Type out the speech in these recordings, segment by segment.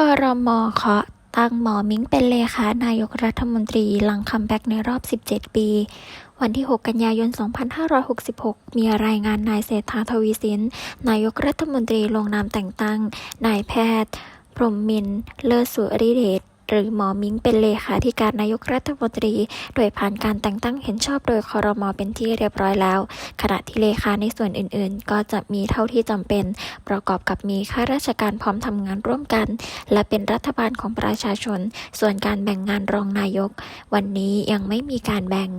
คอรมอเคาะตั้งหมอมิ้งเป็นเลขานายกรัฐมนตรีหลังคัมแบ็กในรอบ 17 ปี วันที่ 6 กันยายน 2566 มีรายงานนายเศรษฐาทวีสิน นายกรัฐมนตรีลงนามแต่งตั้ง นายแพทย์ พรหมมินทร์เลิศสุริเดช หรือหมอมิ้งเป็นเลขาธิการนายกรัฐมนตรี โดยผ่านการแต่งตั้งเห็นชอบโดยคอรมอเป็นที่เรียบร้อยแล้ว ขณะที่เลขาในส่วนอื่นๆ ก็จะมีเท่าที่จำเป็น ประกอบกับมีข้าราชการพร้อมทำงานร่วมกัน และเป็นรัฐบาลของประชาชน ส่วนการแบ่งงานรองนายก วันนี้ยังไม่มีการแบ่ง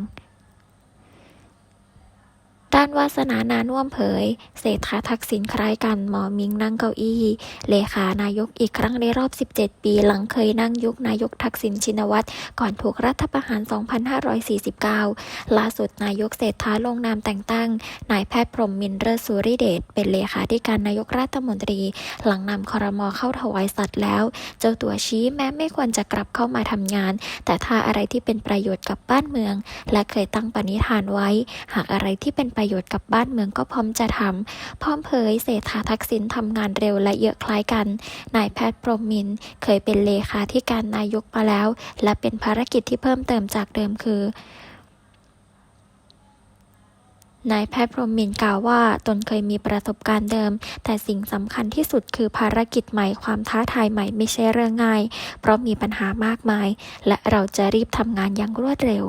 านวาสนานานุ่วมเผย เศรษฐาทักษิณคล้ายกันหมอมิงนั่งเก้าอี้ เลขานายกอีกครั้งในรอบ 17 ปีหลังเคยนั่งยุคนายกทักษิณชินวัตรก่อนถูกรัฐประหาร 2549 ล่าสุดนายกเศรษฐาลงนามแต่งตั้ง นายแพทย์พรหมมินทร์เลิศสุริเดชเป็นเลขาธิการนายกรัฐมนตรี หลังนำคอรมอเข้าถวายสัตว์แล้ว เจ้าตัวชี้แม้ไม่ควรจะกลับเข้ามาทำงาน แต่ถ้าอะไรที่เป็นประโยชน์กับบ้านเมือง และเคยตั้งปณิธานไว้ หากอะไรที่เป็นประโยชน์กับบ้านเมืองก็พร้อมจะทำพร้อมเผยเศรษฐาทักษิณทำงานเร็วและเยอะคล้ายกัน นายแพทย์พรมมินเคยเป็นเลขาธิการนายกมาแล้ว และเป็นภารกิจที่เพิ่มเติมจากเดิมคือนายแพทย์พรหมมินกล่าวว่าตนเคยมีประสบการณ์เดิม แต่สิ่งสำคัญที่สุดคือภารกิจใหม่ความท้าทายใหม่ไม่ใช่เรื่องง่าย เพราะมีปัญหามากมาย และเราจะรีบทำงานอย่างรวดเร็ว